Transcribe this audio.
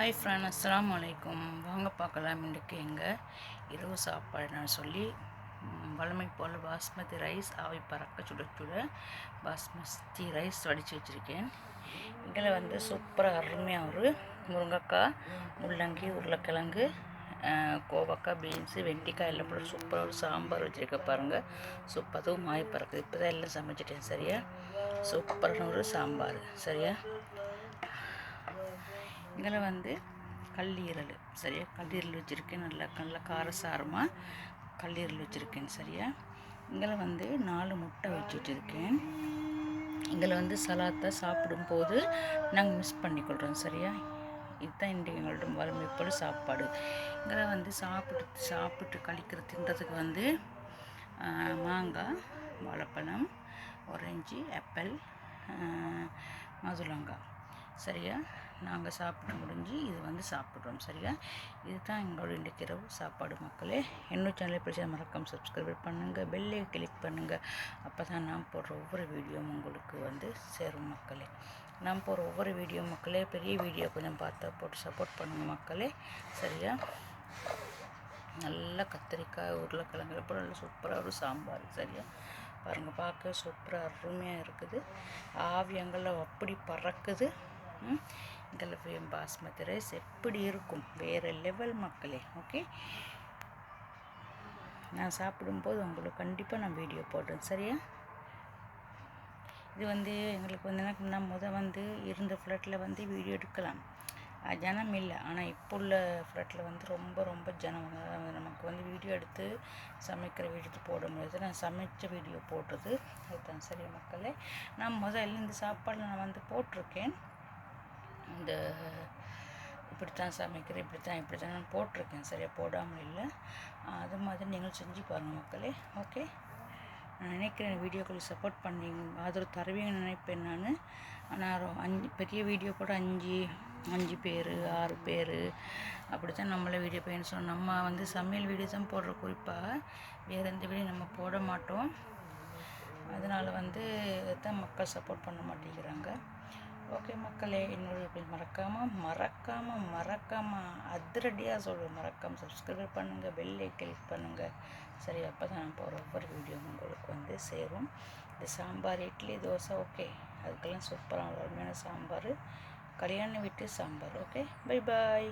Hi friend அஸ்லாம் வலைக்கும் வாங்க பார்க்கலாம். இன்றைக்கு எங்கள் இரவு சாப்பாடு நான் சொல்லி வளமை போல் பாஸ்மதி ரைஸ் ஆவி பறக்க சுட சுட பாஸ்மதி ரைஸ் வடித்து வச்சுருக்கேன். இதில் வந்து சூப்பராக அருமையாக ஒரு முருங்கைக்காய் முள்ளங்கி உருளைக்கிழங்கு கோவக்காய் பீன்ஸு வெண்டிக்காய் எல்லாம் போட்டு சூப்பராக ஒரு சாம்பார் வச்சுருக்க பாருங்கள் சூப்பர் அதுவும் மாய் பறக்குது. இப்போ தான் எல்லாம் சமைச்சிட்டேன். சரியா? சூப்பரான ஒரு சாம்பார். சரியா? இதில் வந்து கல்லீரல் சரியா? கல்லீரல் வச்சுருக்கேன். நல்லா நல்லா காரசாரமாக கல்லீரல் வச்சுருக்கேன் சரியா? இதில் வந்து நாலு முட்டை வச்சு வச்சுருக்கேன். இதில் வந்து சலாத்தை சாப்பிடும்போது நாங்கள் மிஸ் பண்ணிக்கொள்கிறோம் சரியா? இதுதான் இன்றைக்கு எங்களோட வறுமை சாப்பாடு. இதில் வந்து சாப்பிட்டு சாப்பிட்டு கழிக்கிற தின்றதுக்கு வந்து மாங்காய் வாழைப்பழம் ஒரஞ்சி ஆப்பிள் மதுளங்காய். சரியா? நாங்கள் சாப்பிட்டு முடிஞ்சு இது வந்து சாப்பிட்றோம் சரியா? இதுதான் எங்களோட இன்றைக்கு இரவு சாப்பாடு மக்களே. இன்னும் சேனலை பிடிச்ச மறக்காம சப்ஸ்கிரைப் பண்ணுங்கள் பெல்லை கிளிக் பண்ணுங்கள் அப்போ தான் நான் போடுற ஒவ்வொரு வீடியோவும் உங்களுக்கு வந்து சேரும் மக்களே. நான் போகிற ஒவ்வொரு வீடியோ மக்களே பெரிய வீடியோ கொஞ்சம் பார்த்தா போட்டு சப்போர்ட் பண்ணுங்கள் மக்களே. சரியா? நல்லா கத்திரிக்காய் உருளைக்கிழங்கு அப்புறம் நல்லா சூப்பராக ஒரு சாம்பார் சரியா? பாருங்கள் பார்க்க சூப்பராக அருமையாக இருக்குது. ஆவியங்களில் அப்படி பறக்குது. கலஃபியம் பாஸ்மதி ரைஸ் எப்படி இருக்கும்? வேறு லெவல் மக்களே ஓகே நான் சாப்பிடும்போது உங்களுக்கு கண்டிப்பாக நான் வீடியோ போடுறேன் சரியா? இது வந்து எங்களுக்கு வந்து என்ன நான் முத வந்து இருந்த ஃப்ளட்டில் வந்து வீடியோ எடுக்கலாம். ஜனம் இல்லை. ஆனால் இப்போ உள்ள ஃப்ளட்டில் வந்து ரொம்ப ரொம்ப ஜனம். நமக்கு வந்து வீடியோ எடுத்து சமைக்கிற வீடியோ போட முடியாது. நான் சமைச்ச வீடியோ போட்டது அதுதான் சரி மக்களே? நான் முதல்ல இந்த சாப்பாடு நான் வந்து போட்டிருக்கேன். இந்த இப்படித்தான் சமைக்கிறேன் இப்படித்தான் இப்படி தான் நான் போட்டிருக்கேன். சரியாக போடாமல் இல்லை. அது மாதிரி நீங்கள் செஞ்சு பாருங்கள் மக்களே. ஓகே நான் நினைக்கிறேன் வீடியோக்களை சப்போர்ட் பண்ணி ஆதரவு தருவீங்கன்னு நினைப்பேன் நான். ஆனால் அஞ்சு பெரிய வீடியோ கூட அஞ்சு அஞ்சு பேர் ஆறு பேர் அப்படி தான் நம்மளை வீடியோ போயின்னு சொன்னோம் நம்ம வந்து சமையல் வீடியோ தான் போடுற குறிப்பாக வேறு எந்த வீடியோ நம்ம போட மாட்டோம். அதனால் வந்து தான் மக்கள் சப்போர்ட் பண்ண மாட்டேங்கிறாங்க. ஓகே மக்களே என்னோட மறக்காமல் மறக்காமல் மறக்காமல் அதிரடியாக சொல்கிறேன் மறக்காமல் சப்ஸ்கிரைப் பண்ணுங்கள் பெல்லை கிளிக் பண்ணுங்கள் சரி அப்போ தான் நான் போகிற ஒவ்வொரு வீடியோ உங்களுக்கு வந்து சேரும். இந்த சாம்பார் இட்லி தோசை ஓகே அதுக்கெல்லாம் சூப்பராக அருமையான சாம்பார். கல்யாண வீட்டு சாம்பார் ஓகே பை பாய்